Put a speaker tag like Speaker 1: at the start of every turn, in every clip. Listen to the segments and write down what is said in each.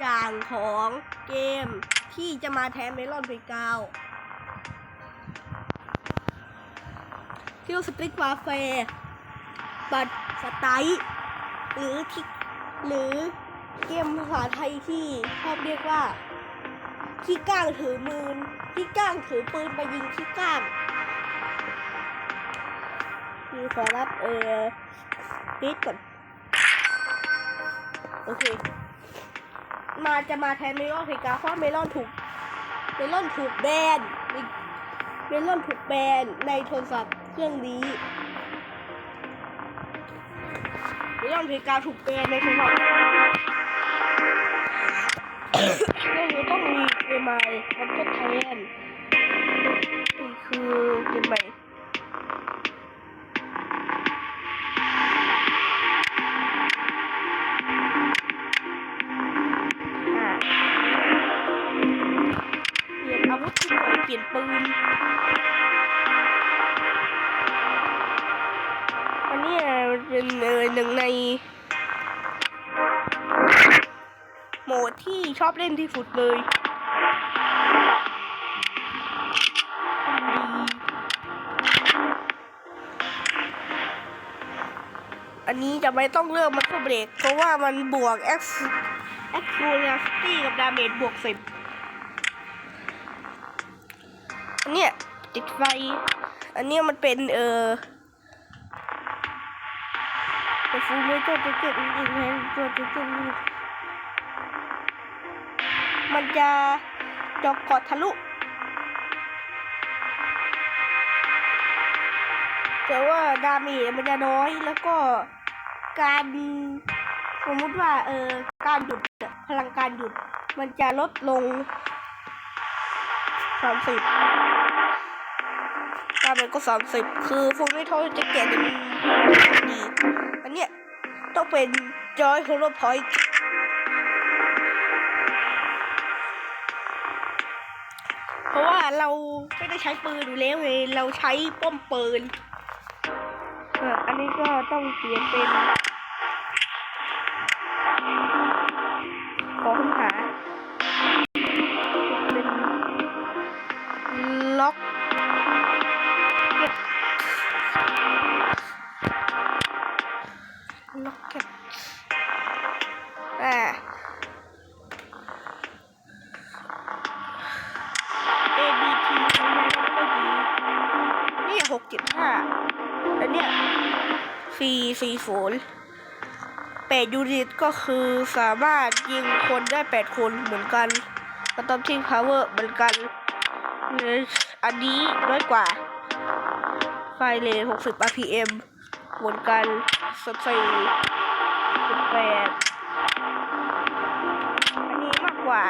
Speaker 1: อย่างของเกมที่จะมาแทนเมลอนเพกาวที่สปริกวาเฟบัตสไตล์หรือที่หรือเกมภาษาไทยที่ชอบเรียกว่าขี้ก้างถือมืนขี้ก้างถือปืนไปยิงขี้ก้างมีขอรับเออปิดก่อน โอเค มาจะมาแทนเมลอนเพกาเพราะเมลอนถูกเมลอนถูกแบนเมลอนถูกแบนในโทรศัพท์เครื่องนี้เมลอนเพกาถูกแบนในโทรศัพท์ก็เลยต้องมีเกมใหม่มันทดแทนนี่คือเกมใหม่ อบเล่นที่สุดเลยอันนี้จะไม่ต้องเลือกมันก็เบรกเพราะว่ามันบวก X a c c u r a c i t y กับ damage บวกสิบอันเนี้ยติดไฟ อันเนี้ยมันเป็นเออเป็นฟูลเลอร์ตัวเก็บอีกแล้วตัวเก็บอีก มันจะจอกกอดทะลุแต่ว่าดาเมจมันจะน้อยแล้วก็การสมมติว่าเออการหยุดพลังการหยุดมันจะลดลงสามสิบดาเมจก็สามสิบคือฟูลไม่เท่าจะเกตมันดีอันเนี้ยต้องเป็นจอยโฮโลพอยต์ เพราะว่าเราไม่ได้ใช้ปืนอยู่แล้วไงเราใช้ป้อมปืนเอออันนี้ก็ต้องเปลี่ยนเป็น นแปดยูนิตก็คือสามารถยิงคนได้แปดคนเหมือนกันกระตอบทิ้งพาวเวอร์เหมือนกัน อันนี้น้อยกว่า ไฟเลย์60 rpm เหมือนกันสดใสแปดอันนี้มากกว่า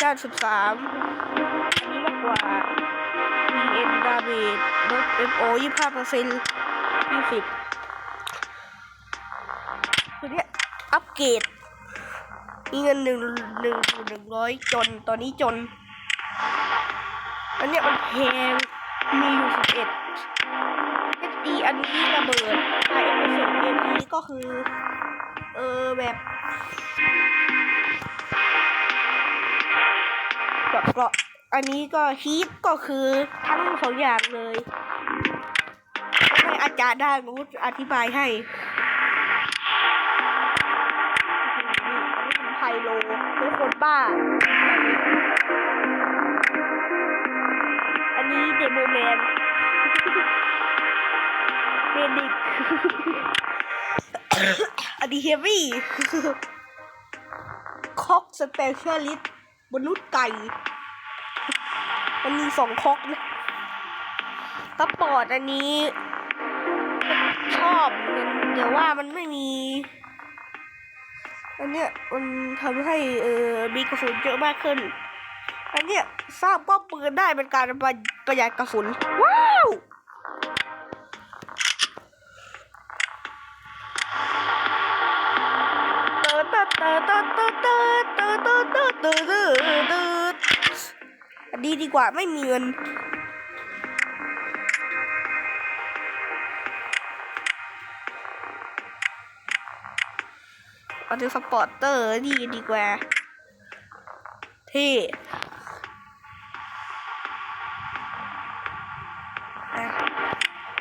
Speaker 1: เก้าสิบสามอันนี้มากกว่า EN damage ลด MO 25% 20 เกรดมีเงินหนึ่งหนึ่งหนึ่งร้อยจนตอนนี้จน อันเนี้ยมันแพงมีอยู่สิบเอ็ด HD อันนี้ระเบิด IM เเกมนี้ก็คือ เออแบบแบบเกาะอันนี้ก็ฮีทก็คือทั้งสองอย่างเลย ให้อาจารย์ได้รู้อธิบายให้ โลเป็นคนบ้า อันนี้เดโมแมนเมดิกอันนี้เฮฟวี่คอกสเปเชียลิสต์มนุษย์ไก่ มันมีสองคอกนะสปอร์ตอันนี้ ชอบแต่ว่ามันไม่มี อันเนี้ยมันทำให้เออมีกระสุนเยอะมากขึ้น อันเนี้ยสร้างป้อมปืนได้เป็นการประประหยัดกระสุน ว้าวอันนี้ดีกว่าไม่มีเงิน เอาดูสปอร์ตเตอร์นี่ดีกว่า ที่อะ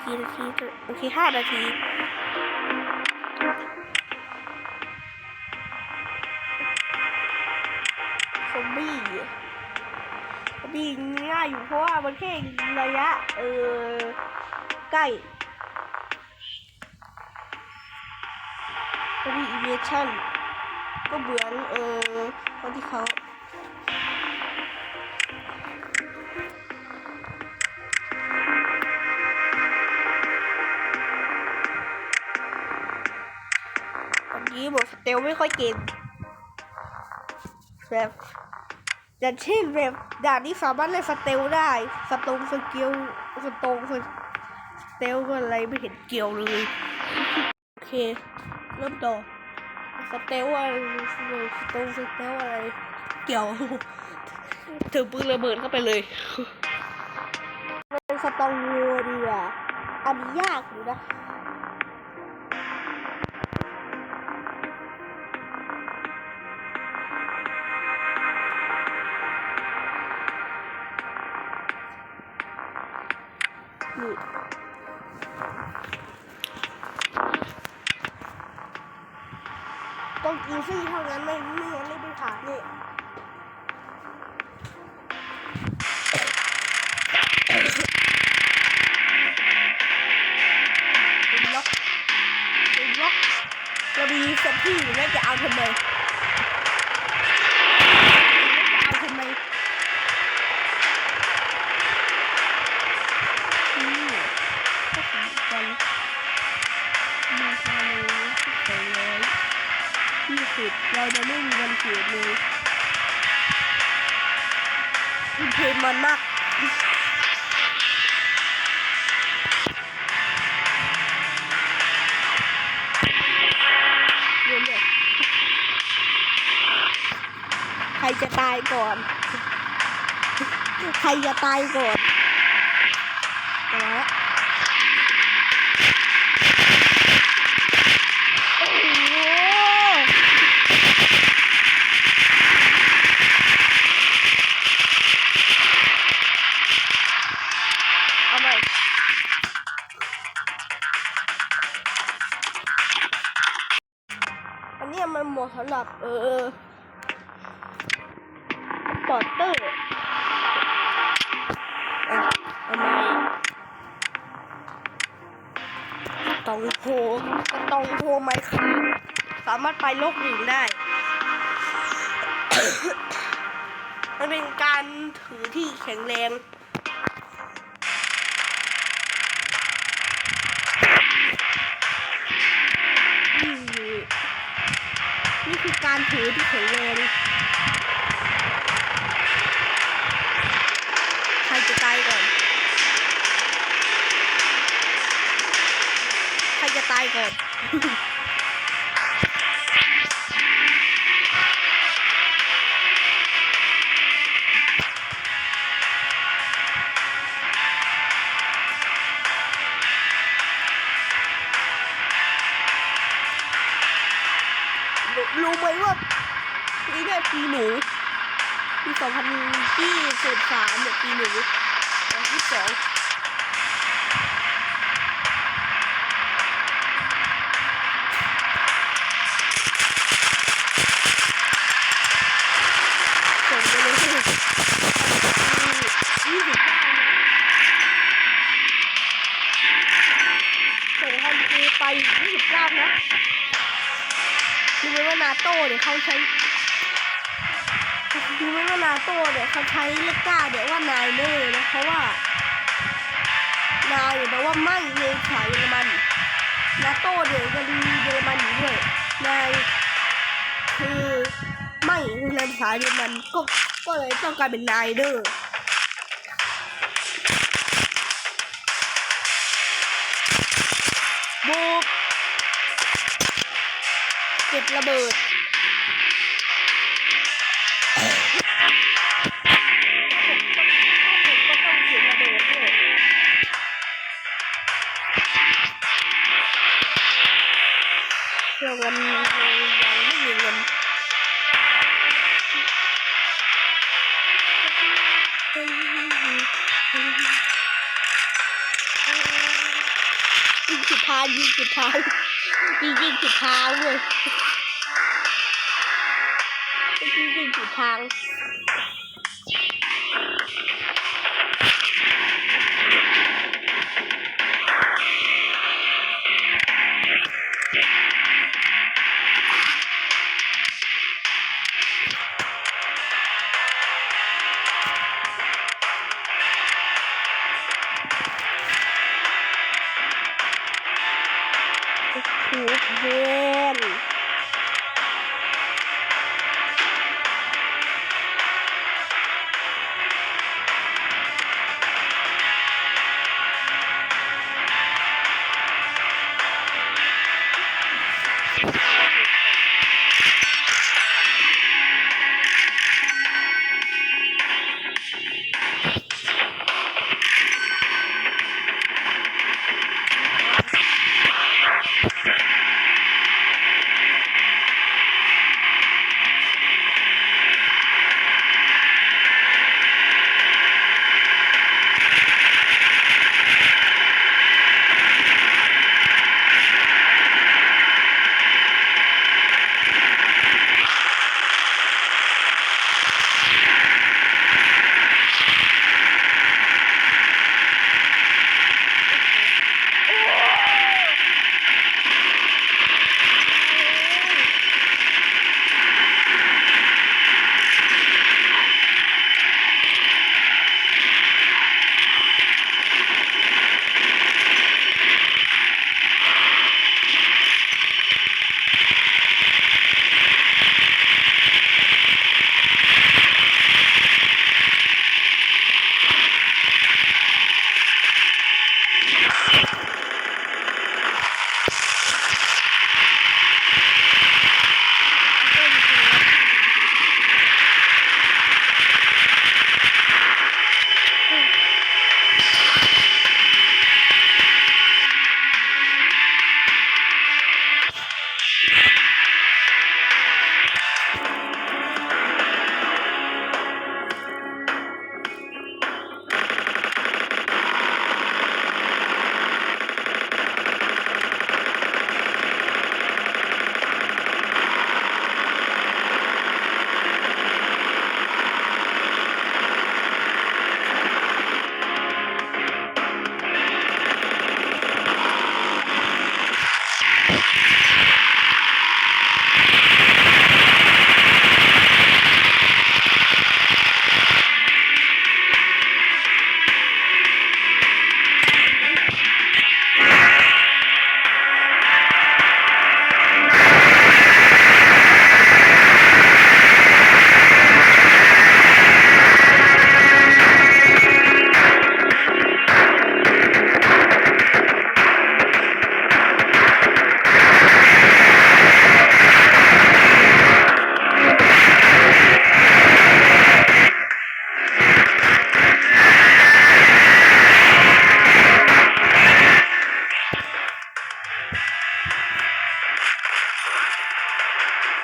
Speaker 1: ทีนาทีโอเคห้านาทีซอมบี้ซอมบี้ง่ายอยู่เพราะว่ามันแค่ระยะ เออใกล้ ก็มีอีเมชั่นก็เหมือนเออตอนที่เขาวันนี้บอกสเตลไม่ค่อยเก่งแบบอย่างเช่นแบบด่านนี้สามารถเล่นสเตลได้ สตงสกิลสตงสเตลก็อะไรไม่เห็นเกี่ยวเลย โอเค เริ่มต่อสเตลอะไรสเตลสเตลอะไร เกี่ยวถือปืนระเบิดเข้าไปเลยเป็นสตองวัวดีกว่าอันนี้ยากอยู่นะ ต้องอีซี่เท่านั้นไม่ไม่งั้นไม่ได้ผ่านนี่เป็นล็อกล็อกเราบีเซ็ตที่อยู่แล้วจะเอาทำไม มันมากเดี๋ยวเนี่ยใครจะตายก่อน ใครจะตายก่อน เออปอตเตอร์อะเอาใหม่ตองโพตองโพไหมครับ สามารถไปโลกอื่นได้ มันเป็นการถือที่แข็งแรง คือการถือที่แข็งแรงใครจะตายก่อน ใครจะตายก่อน สามเนี่ยปีหนูสองที่สองส่งไปเลยยี่สิบเก้านะส่งให้ดูไปยี่สิบเก้านะดูไหมว่านาโต้เนี่ยเขาใช้ โต้เนี่ยเขาใช้เลขเก้าเนี่ยว่านายเน่นะเพราะว่านายแปลว่าไม่ในสาเยอรมันนาโตเนี่ยจะมีเยอรมันอยู่ด้วยนายคือไม่ในภาษาเยอรมันก็ก็เลยต้องกลายเป็นนายเดอบูบเก็บระเบิดางยิงผิดทางยิงยิงผิดทางเลยยิงยิงผิดทา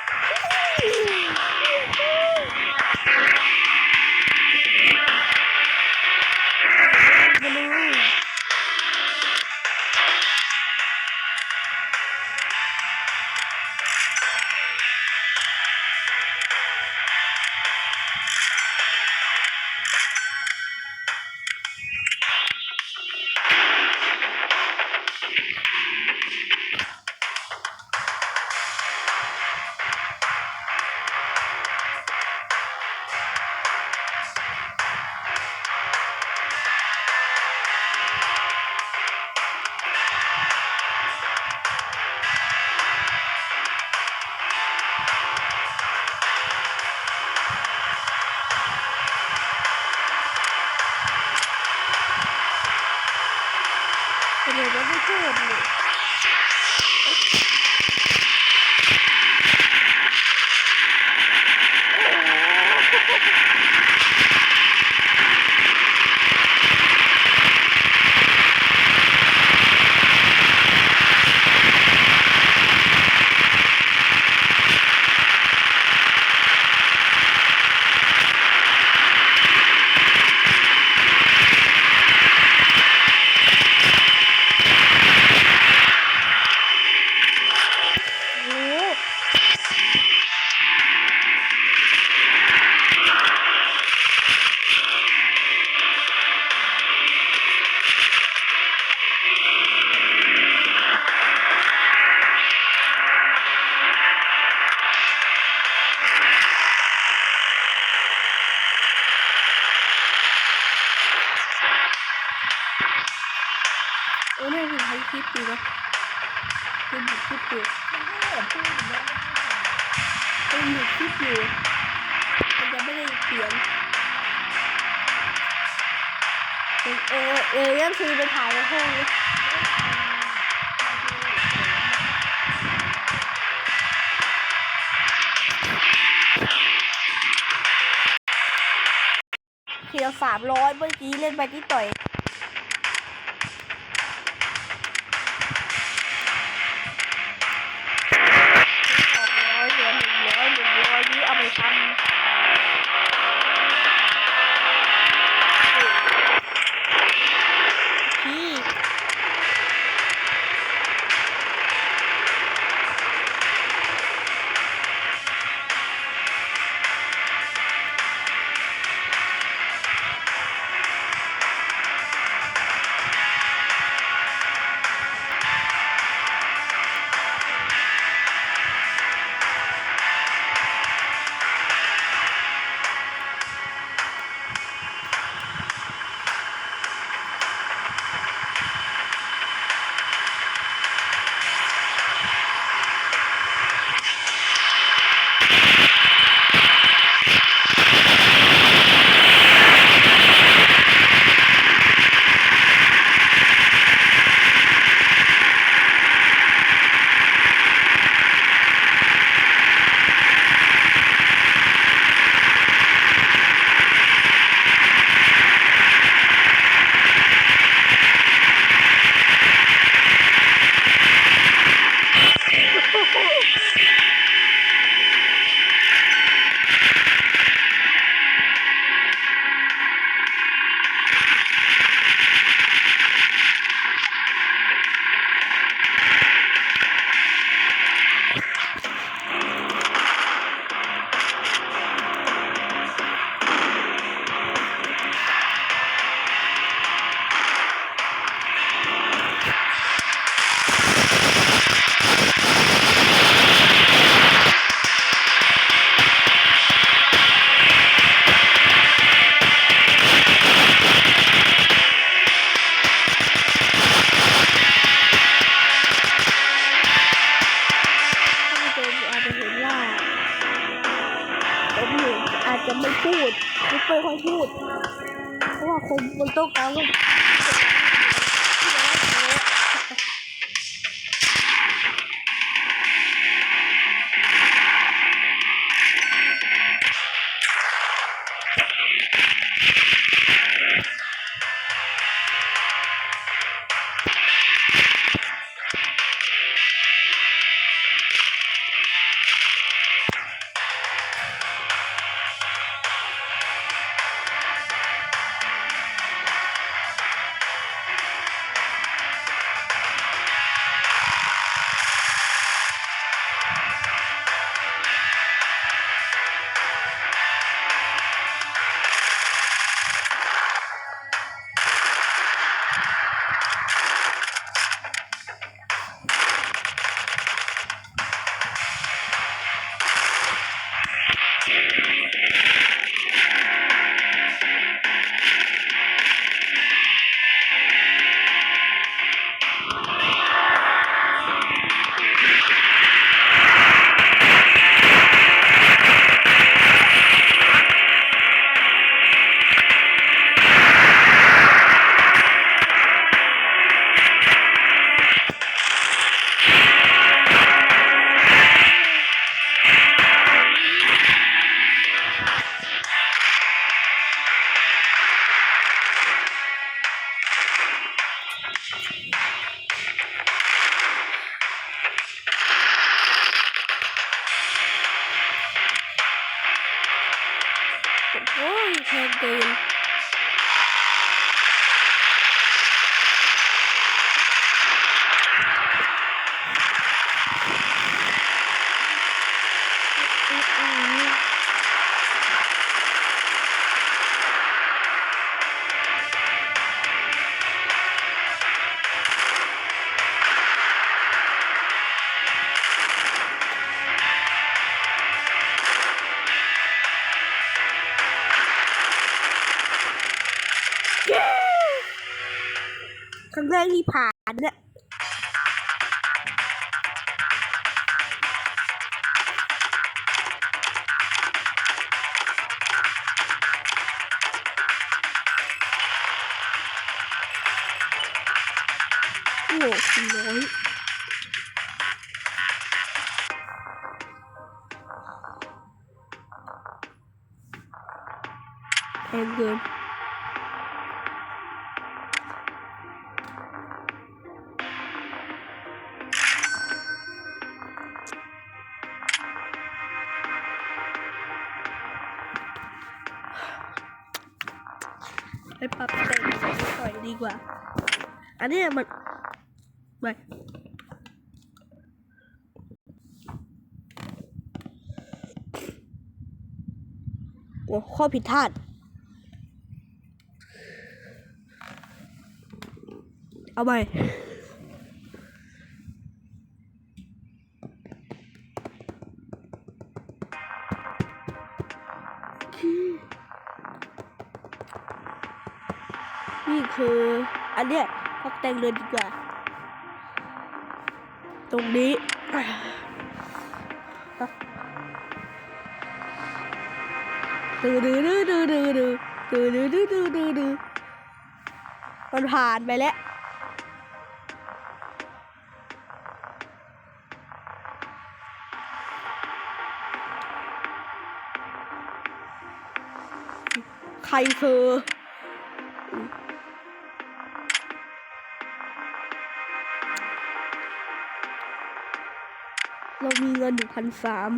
Speaker 1: Thank you. ดี๋ เล่นไปที่ต่อย ไม่มีผ่านเนี่ยโอ้สี่ร้อยเอ็นเกม ดีกว่า อันนี้มันไม่โอ้ข้อผิดพลาดเอาไป นี่คือ อันเนี้ยพักแต่งเลยดีกว่า ตรงนี้ดื้อดื้อดื้อดื้อดื้อดื้อดื้อดื้อดื้อดื้อดื้อดื้อมันผ่านไปแล้วใครคือ พันสาม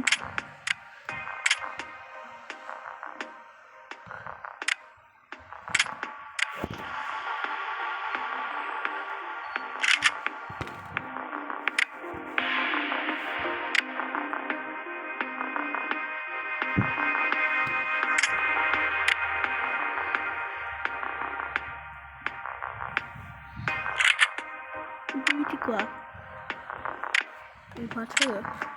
Speaker 1: นี่ดีกว่าอินพอเตอ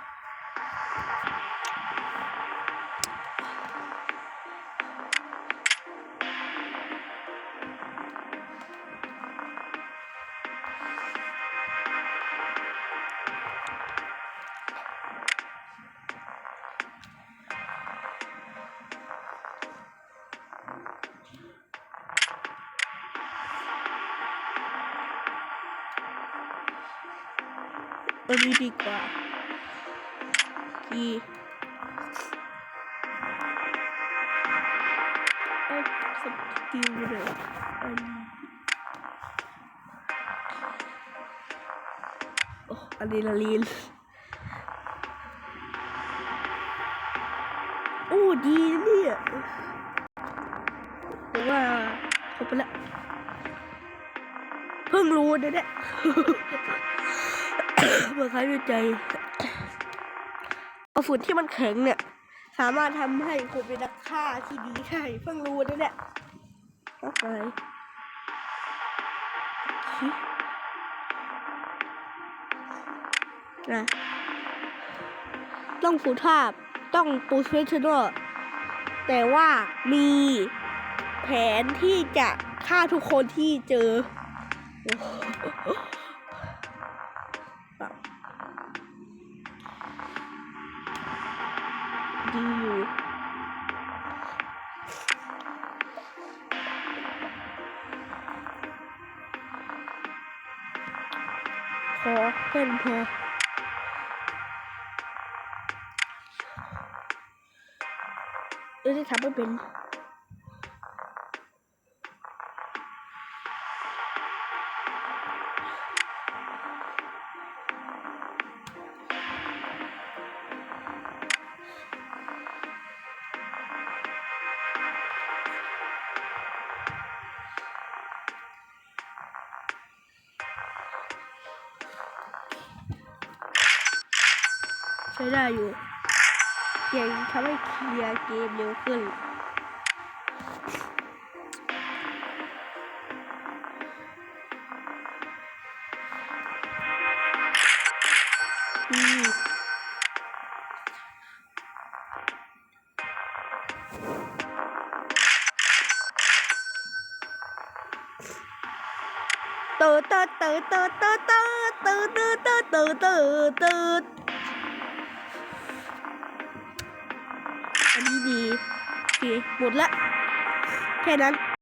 Speaker 1: อันนี้ดีกว่ากีเอ้ยสกิลเลยอันนี้โอ้อะดรีนาลีนโอ้ดีเนี่ยผมว่าครบไปแล้วเพิ่งรู้นะเนี่ย เมื่อครด้วยใจเอาฝุ่นที่มันแข็งเนี่ย สามารถทำให้คุณเป็นนักฆ่าที่ดีได้เพิ่งรู้นะเนี่ยนักอะไรชินะต้องฟูทาบต้องปูสเปเชียลแต่ว่ามีแผนที่จะฆ่าทุกคนที่เจอ 对，有点卡不平。 ช้ได้อยู่ยังทำให้เคลียร์เกมเร็วขึ้นอืมเติร์ดเติร์ด หมดละ แค่นั้น